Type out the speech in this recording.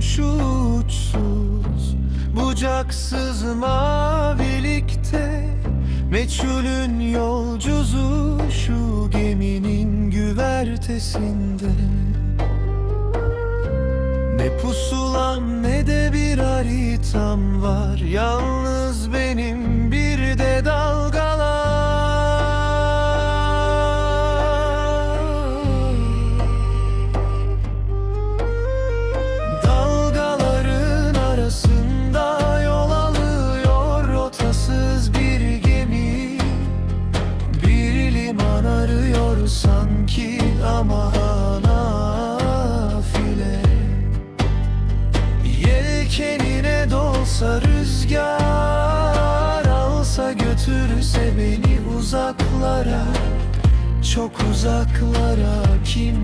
şu uçsuz Bucaksız mavilikte. Meçhulün yolcusu şu geminin güvertesinde. Ne pusulam ne de bir haritam var Yalnız dolsa rüzgar Alsa götürse beni uzaklara Çok uzaklara kim